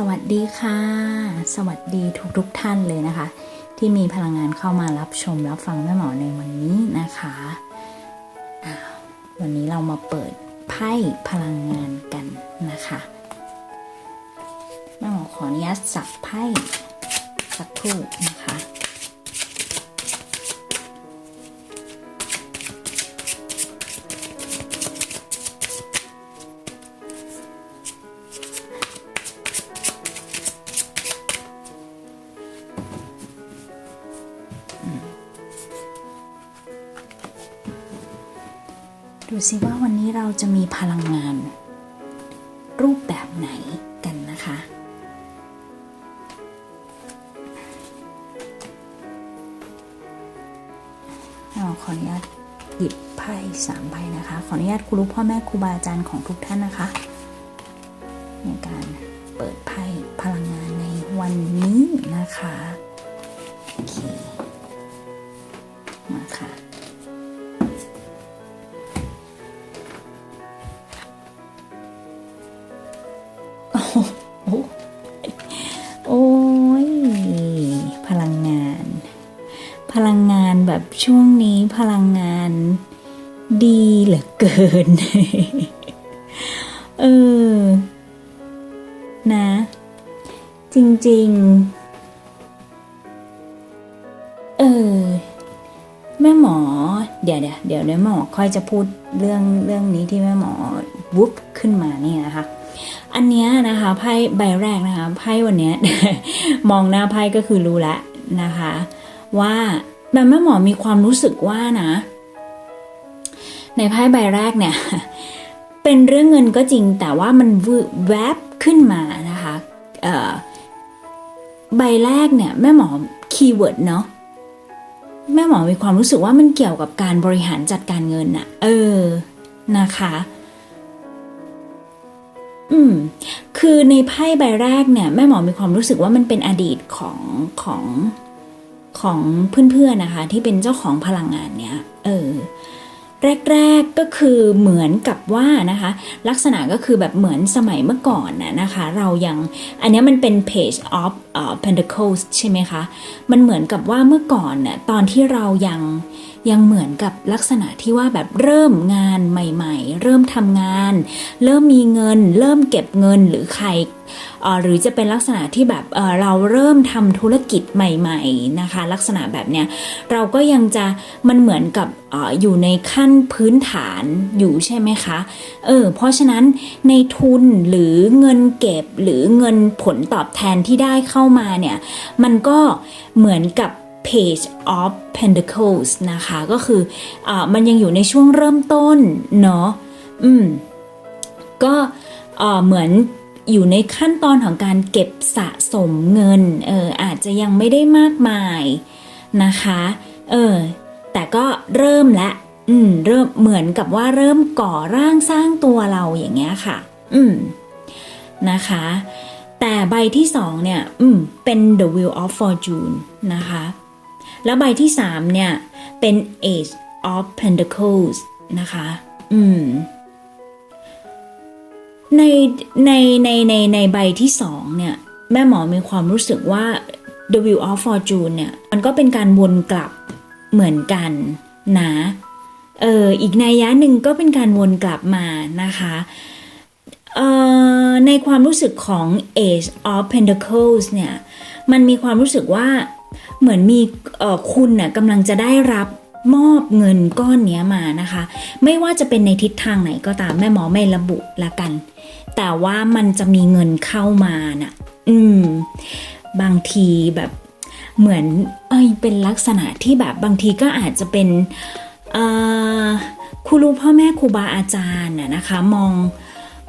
สวัสดีค่ะ สวัสดีทุกทุกท่านเลยนะคะ ที่มีพลังงานเข้ามารับชมรับฟังแม่หมอในวันนี้นะคะ วันนี้เรามาเปิดไพ่พลังงานกันนะคะแม่หมอขออนุญาตสับไพ่สักครู่นะคะ ดูสิว่าวันนี้เราจะมีพลังงาน รูปแบบไหนกันนะคะ เราขออนุญาตหยิบไพ่สามใบนะคะ ขออนุญาตครูพ่อแม่ครูบาอาจารย์ของทุกท่านนะคะ ในการเปิดไพ่พลังงานในวันนี้นะคะ โอเค มาค่ะ แบบช่วงนี้พลังงานดีเหลือเกิน เออ นะ จริง ๆ เออ แม่หมอ เดี๋ยวเดี๋ยวเดี๋ยวแม่หมอค่อยจะพูดเรื่องเรื่องนี้ที่แม่หมอวุบขึ้นมานี่นะคะอันเนี้ยนะคะไพ่ใบแรกนะคะไพ่วันเนี้ยมองหน้าไพ่ก็คือรู้แล้วนะคะ ว่า แบบแม่หมอมีความรู้สึกว่านะ ในไพ่ใบแรกเนี่ย เป็นเรื่องเงินก็จริงแต่ว่ามันวืแวบขึ้นมานะคะใบแรกเนี่ยแม่หมอคีย์เวิร์ดเนาะแม่หมอมีความรู้สึกว่ามันเกี่ยวกับการบริหารจัดการเงินอะเออนะคะ อืม คือในไพ่ใบแรกเนี่ย แม่หมอมีความรู้สึกว่ามันเป็นอดีตของของ ของเพื่อนๆนะคะ ที่เป็นเจ้าของพลังงานเนี่ยเออแรกๆก็คือเหมือนกับว่านะคะ ลักษณะก็คือแบบเหมือนสมัยเมื่อก่อนนะนะคะ เรายังอันนี้มันเป็น page of uh, pentacles ใช่ไหมคะ มันเหมือนกับว่าเมื่อก่อนน่ะตอนที่เรายัง ยังเหมือนกับลักษณะที่ว่าแบบเริ่มงานใหม่ ๆ เริ่มทำงาน เริ่มมีเงิน เริ่มเก็บเงินหรือใครหรือจะเป็นลักษณะที่แบบเเราเริ่มทำธุรกิจใหม่ ๆนะคะ ลักษณะแบบเนี้ยเราก็ยังจะมันเหมือนกับออยู่ในขั้นพื้นฐานอยู่ใช่ไหมคะเออเพราะฉะนั้นในทุนหรือเงินเก็บหรือเงินผลตอบแทนที่ได้เข้ามาเนี่ยมันก็เหมือนกับ Page of Pentacles นะคะ ก็คืออมันยังอยู่ในช่วงเริ่มต้นเนาะอืมก็เหมือนอยู่ในขั้นตอนของการเก็บสะสมเงินเอออาจจะยังไม่ได้มากมายนะคะเออแต่ก็เริ่มละอืมเริ่มเหมือนกับว่าเริ่มก่อร่างสร้างตัวเราอย่างเงี้ยค่ะ อืมนะคะ แต่ใบที่สองเนี่ย อืมเป็น the wheel of fortune นะคะ แล้วใบที่สามเนี่ย เป็น Age of Pentacles นะคะ อืม ในในในในในใบที่สองเนี่ย แม่หมอมีความรู้สึกว่า The Wheel of Fortune เนี่ย มันก็เป็นการวนกลับเหมือนกันนะเอออีกนัยยะหนึ่งก็เป็นการวนกลับมานะคะเอ่อในความรู้สึกของ Age of Pentacles เนี่ย มันมีความรู้สึกว่า เหมือนมีคุณน่ะกำลังจะได้รับมอบเงินก้อนนี้มานะคะ ไม่ว่าจะเป็นในทิศทางไหนก็ตามแม่หมอไม่ระบุละกัน แต่ว่ามันจะมีเงินเข้ามาน่ะ อืม บางทีแบบเหมือนเอ้ยเป็นลักษณะที่แบบบางทีก็อาจจะเป็นครูรู้พ่อแม่ครูบาอาจารย์น่ะนะคะ มอง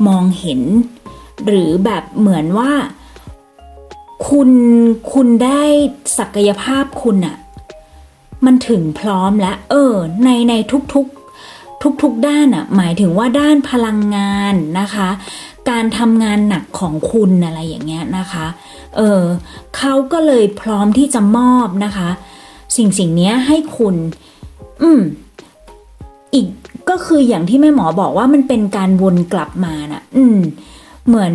มองเห็น หรือแบบเหมือนว่า คุณคุณได้ศักยภาพคุณอะมันถึงพร้อมแล้ว เออ ในในทุกๆ ทุกๆด้านอะหมายถึงว่าด้านพลังงานนะคะ การทำงานหนักของคุณอะไรอย่างเงี้ยนะคะ เออเขาก็เลยพร้อมที่จะมอบนะคะ สิ่งสิ่งเนี้ยให้คุณ อืมอีกก็คืออย่างที่แม่หมอบอกว่ามันเป็นการวนกลับมาน่ะ อืม เหมือน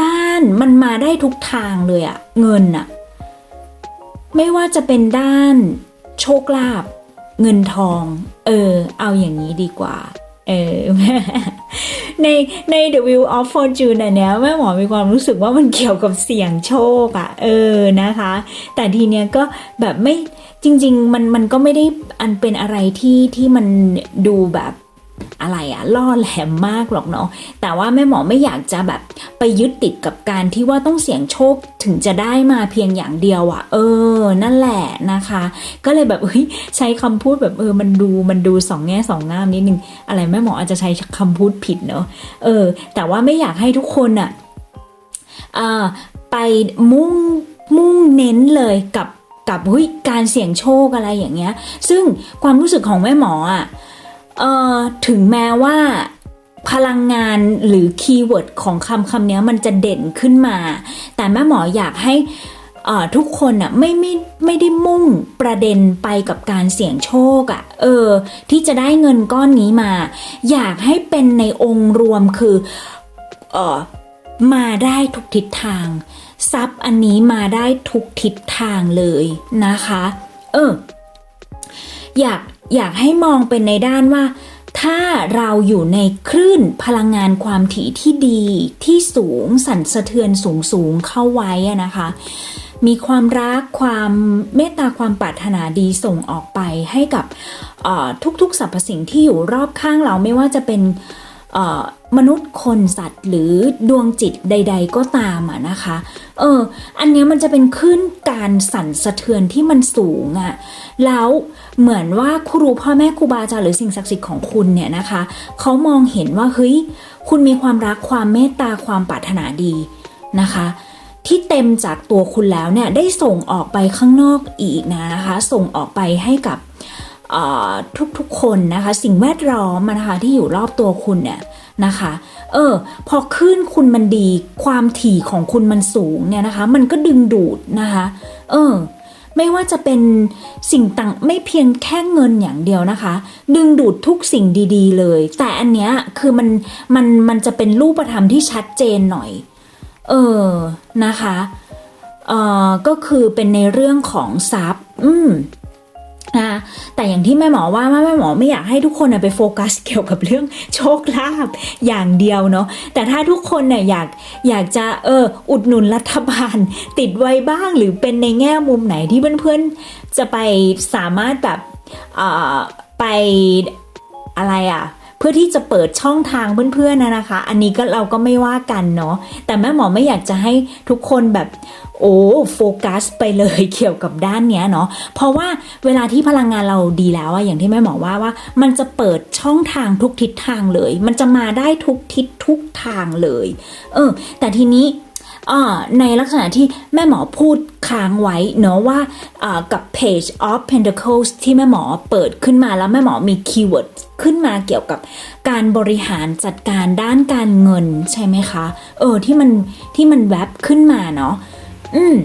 ด้านมันมาได้ทุกทางเลยอะเงินอะไม่ว่าจะเป็นด้านโชคลาภเงินทอง เออ เอาอย่างนี้ดีกว่า เออ ในใน The Wheel of Fortune อันเนี้ยแม่หมอมีความรู้สึกว่ามันเกี่ยวกับเสี่ยงโชคอะเออนะคะ แต่ทีเนี้ยก็แบบไม่จริง ๆ มันมันก็ไม่ได้อันเป็นอะไรที่ที่มันดูแบบ อะไรอะล่อแหลมมากหรอกเนาะแต่ว่าแม่หมอไม่อยากจะแบบไปยึดติดกับการที่ว่าต้องเสี่ยงโชคถึงจะได้มาเพียงอย่างเดียวอะเออ นั่นแหละนะคะ ก็เลยแบบเฮ้ยใช้คำพูดแบบเออมันดูมันดูสองแง่สองงามนิดนึงอะไรแม่หมออาจจะใช้คำพูดผิดเนาะเออ แต่ว่าไม่อยากให้ทุกคนอะอ่าไปมุ่งมุ่งเน้นเลยกับกับเฮ้ยการเสี่ยงโชคอะไรอย่างเงี้ย ซึ่งความรู้สึกของแม่หมออะ เอ่อถึงแม้ว่าพลังงานหรือคีย์เวิร์ดของคำคำนี้มันจะเด่นขึ้นมา แต่แม่หมออยากให้ทุกคนอะไม่ไม่ไม่ได้มุ่งประเด็นไปกับการเสี่ยงโชคอะเออ ที่จะได้เงินก้อนนี้มา อยากให้เป็นในองค์รวมคือเออมาได้ทุกทิศทางซับอันนี้มาได้ทุกทิศทางเลยนะคะ เอออยาก อยากให้มองเป็นในด้านว่า ถ้าเราอยู่ในคลื่นพลังงานความถี่ที่ดีที่สูงสั่นสะเทือนสูงสูงเข้าไว้นะคะ มีความรักความเมตตาความปรารถนาดีส่งออกไปให้กับทุกๆสรรพสิ่งที่อยู่รอบข้างเราไม่ว่าจะเป็น มนุษย์คนสัตว์หรือดวงจิตใด ๆ ก็ตามอะนะคะ เออ อันนี้มันจะเป็นขึ้นการสั่นสะเทือนที่มันสูงอะแล้วเหมือนว่าครูพ่อแม่ครูบาอาจารย์หรือสิ่งศักดิ์สิทธิ์ของคุณเนี่ยนะคะเขามองเห็นว่าเฮ้ยคุณมีความรักความเมตตาความปรารถนาดีนะคะ ที่เต็มจากตัวคุณแล้วเนี่ยได้ส่งออกไปข้างนอกอีกนะนะคะ ส่งออกไปให้กับ ทุกๆคนนะคะ สิ่งแวดล้อมนะคะที่อยู่รอบตัวคุณเนี่ยนะคะ เออ พอคลื่นคุณมันดี ความถี่ของคุณมันสูงเนี่ยนะคะ มันก็ดึงดูดนะคะ เออ ไม่ว่าจะเป็นสิ่งต่างไม่เพียงแค่เงินอย่างเดียวนะคะ ดึงดูดทุกสิ่งดี ๆ เลย แต่อันเนี้ยคือมันมันมันจะเป็นรูปธรรมที่ชัดเจนหน่อย เออ นะคะ เออก็คือเป็นในเรื่องของทรัพย์ อืม แต่อย่างที่แม่หมอว่าแม่หมอไม่อยากให้ทุกคนไปโฟกัสเกี่ยวกับเรื่องโชคลาภอย่างเดียวเนาะแต่ถ้าทุกคนเนี่ยอยากอยากจะเอออุดหนุนรัฐบาล ติดไว้บ้างหรือเป็นในแง่มุมไหนที่เพื่อนๆจะไปสามารถแบบไปอะไรอะ เพื่อที่จะเปิดช่องทางเพื่อนๆนะนะคะ อันนี้ก็เราก็ไม่ว่ากันเนาะแต่แม่หมอไม่อยากจะให้ทุกคนแบบโอ้โฟกัสไปเลยเกี่ยวกับด้านเนี้ยเนาะเพราะว่าเวลาที่พลังงานเราดีแล้วอะอย่างที่แม่หมอว่าว่า มันจะเปิดช่องทางทุกทิศทางเลย มันจะมาได้ทุกทิศทุกทางเลย เออ แต่ทีนี้ ในลักษณะที่แม่หมอพูดค้างไว้เนาะว่ากับ Page of Pentacles ที่แม่หมอเปิดขึ้นมาแล้วแม่หมอมีคีย์เวิร์ดขึ้นมาเกี่ยวกับการบริหารจัดการด้านการเงินใช่ไหมคะ เออที่มันที่มันแวบขึ้นมาเนาะอืม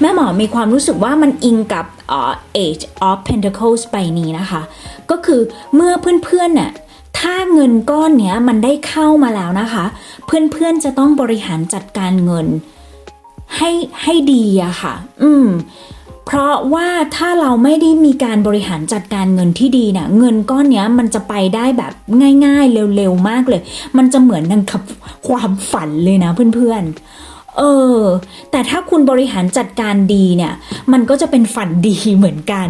แม่หมอมีความรู้สึกว่ามันอิงกับ Age of Pentacles ไปนี้นะคะ ก็คือเมื่อเพื่อนๆน่ะ ถ้าเงินก้อนเนี้ยมันได้เข้ามาแล้วนะคะ เพื่อนๆจะต้องบริหารจัดการเงิน ให้ให้ดีอะค่ะ อืม เพราะว่าถ้าเราไม่ได้มีการบริหารจัดการเงินที่ดีเนี่ยเงินก้อนเนี้ยมันจะไปได้แบบง่ายๆ เร็วๆมากเลย มันจะเหมือนดังกับความฝันเลยนะเพื่อนๆเออ แต่ถ้าคุณบริหารจัดการดีเนี่ย มันก็จะเป็นฝันดีเหมือนกัน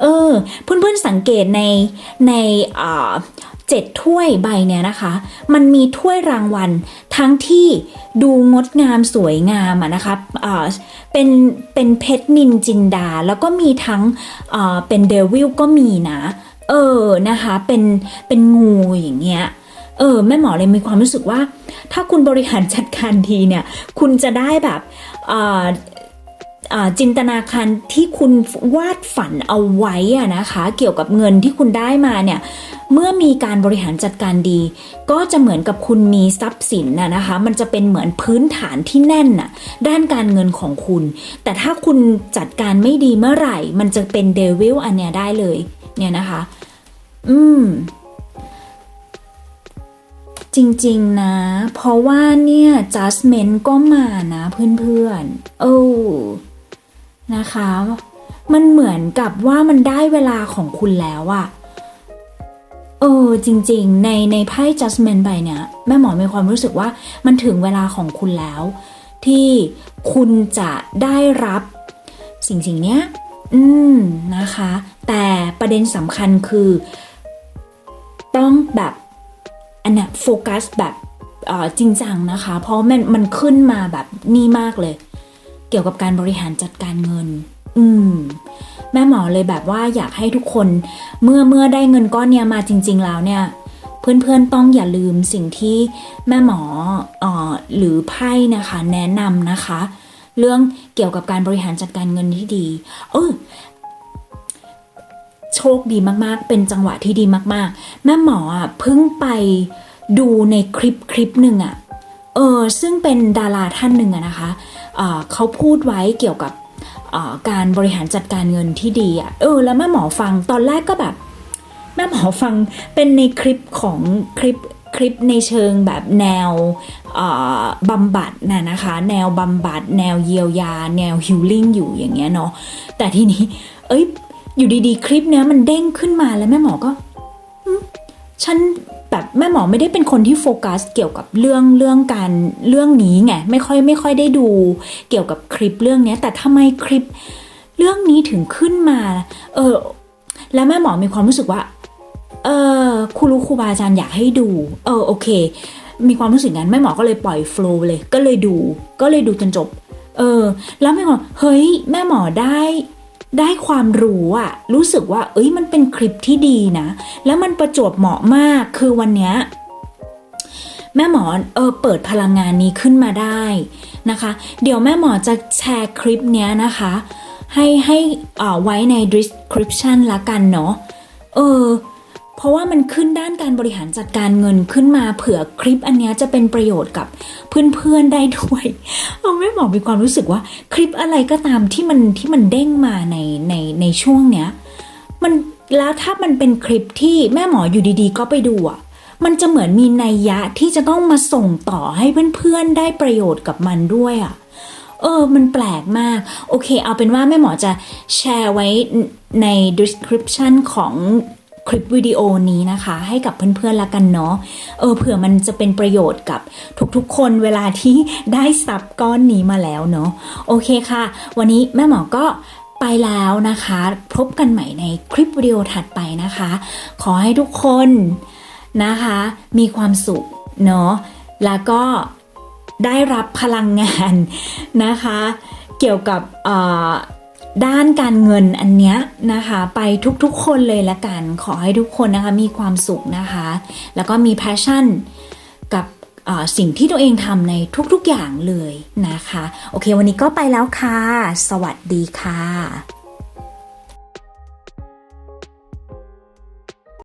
เออ เพื่อนๆสังเกตในใน อ่าเจ็ดถ้วยใบเนี่ยนะคะ มันมีถ้วยรางวัลทั้งที่ดูงดงามสวยงามอะนะคะอ่าเป็นเป็นเพชรนินจินดา แล้วก็มีทั้งอ่าเป็นเดวิลก็มีนะ เออนะคะ เป็นเป็นงูอย่างเงี้ยเออแม่หมอเลยมีความรู้สึกว่า ถ้าคุณบริหารจัดการดีเนี่ย คุณจะได้แบบ จินตนาการที่คุณวาดฝันเอาไว้อะนะคะ เกี่ยวกับเงินที่คุณได้มาเนี่ยเมื่อมีการบริหารจัดการดี ก็จะเหมือนกับคุณมีทรัพย์สินนะนะคะ มันจะเป็นเหมือนพื้นฐานที่แน่นน่ะด้านการเงินของคุณ แต่ถ้าคุณจัดการไม่ดีเมื่อไหร่ มันจะเป็นเดวิลอันเนี้ยได้เลยเนี่ยนะคะ อืม จริงๆนะ เพราะว่าเนี่ย judgment ก็มานะเพื่อนๆ โอ้ นะคะ มันเหมือนกับว่ามันได้เวลาของคุณแล้วอะเออจริง ๆ ในในไพ่ judgment ใบเนี่ยแม่หมอมีความรู้สึกว่ามันถึงเวลาของคุณแล้ว ที่คุณจะได้รับสิ่งสิ่งเนี้ย อืมนะคะ แต่ประเด็นสำคัญคือ ต้องแบบอันเนี้โฟกัสแบบจริงจังนะคะ เพราะมันมันขึ้นมาแบบนี่มากเลย กี่ยวกับการบริหารจัดการเงิน อืม แม่หมอเลยแบบว่าอยากให้ทุกคนเมื่อเมื่อได้เงินก้อนเนี้ยมาจริง ๆ แล้วเนี่ย เพื่อนๆต้องอย่าลืมสิ่งที่แม่หมออ่อหรือไพ่นะคะ แนะนำนะคะ เรื่องเกี่ยวกับการบริหารจัดการเงินที่ดี เออโชคดีมากๆ เป็นจังหวะที่ดีมากๆ แม่หมออะเพิ่งไปดูในคลิปคลิปหนึ่งอะ เออซึ่งเป็นดาราท่านหนึ่งอะนะคะเออเขาพูดไว้เกี่ยวกับออการบริหารจัดการเงินที่ดีอะเออแล้วแม่หมอฟังตอนแรกก็แบบแม่หมอฟังเป็นในคลิปของคลิปคลิปในเชิงแบบแนวบำบัดน่ะนะคะ แนวบำบัด แนวเยียวยา แนวฮิลลิ่งอยู่อย่างเงี้ยเนาะแต่ทีนี้ เอ้ยอยู่ดีๆ คลิปเนี้ยมันเด้งขึ้นมาแล้วแม่หมอก็ ฉันแบบแม่หมอไม่ได้เป็นคนที่โฟกัสเกี่ยวกับเรื่องเรื่องการเรื่องนี้ไงไม่ค่อยไม่ค่อยได้ดูเกี่ยวกับคลิปเรื่องนี้แต่ทำไมคลิปเรื่องนี้ถึงขึ้นมา เออแล้วแม่หมอมีความรู้สึกว่า เออครูรู้ครูบาอาจารย์อยากให้ดู เออโอเค มีความรู้สึกงั้นแม่หมอก็เลยปล่อยโฟลว์เลย ก็เลยดู ก็เลยดูจนจบ เออ แล้วแม่หมอเฮ้ยแม่หมอได้ ได้ความรู้อะรู้สึกว่า เอ้ยมันเป็นคลิปที่ดีนะ แล้วมันประจวบเหมาะมากคือวันเนี้ยแม่หมอเออเปิดพลังงานนี้ขึ้นมาได้นะคะ เดี๋ยวแม่หมอจะแชร์คลิปเนี้ยนะคะ ให้ให้อ่อไว้ใน description ละกันเนาะเออ ราะว่ามันขึ้นด้านการบริหารจัดการเงินขึ้นมาเผื่อคลิปอันนี้จะเป็นประโยชน์กับเพื่อนๆได้ด้วยเออแม่หมอมีความรู้สึกว่าคลิปอะไรก็ตามที่มันที่มันเด้งมาในในในช่วงเนี้ยมันแล้วถ้ามันเป็นคลิปที่แม่หมออยู่ดีๆ ก็ไปดูอะมันจะเหมือนมีนัยยะที่จะต้องมาส่งต่อให้เพื่อนๆได้ประโยชน์กับมันด้วยอะเออ มันแปลกมาก โอเค เอาเป็นว่าแม่หมอจะแชร์ไว้ใน description ของ คลิปวิดีโอนี้นะคะ ให้กับเพื่อนๆละกันเนาะเออเผื่อมันจะเป็นประโยชน์กับทุกๆ คนเวลาที่ได้ซับก้อนนี้มาแล้วเนาะโอเคค่ะ วันนี้แม่หมอก็ไปแล้วนะคะ พบกันใหม่ในคลิปวิดีโอถัดไปนะคะ ขอให้ทุกคนนะคะ มีความสุขเนาะแล้วก็ได้รับพลังงานนะคะ เกี่ยวกับอ่อ ด้านการเงินอันเนี้ยนะคะ ไปทุกๆคนเลยละกัน ขอให้ทุกคนนะคะมีความสุขนะคะ แล้วก็มีแพชชั่นกับสิ่งที่ตัวเองทำในทุกๆอย่างเลยนะคะ โอเค วันนี้ก็ไปแล้วค่ะ สวัสดีค่ะ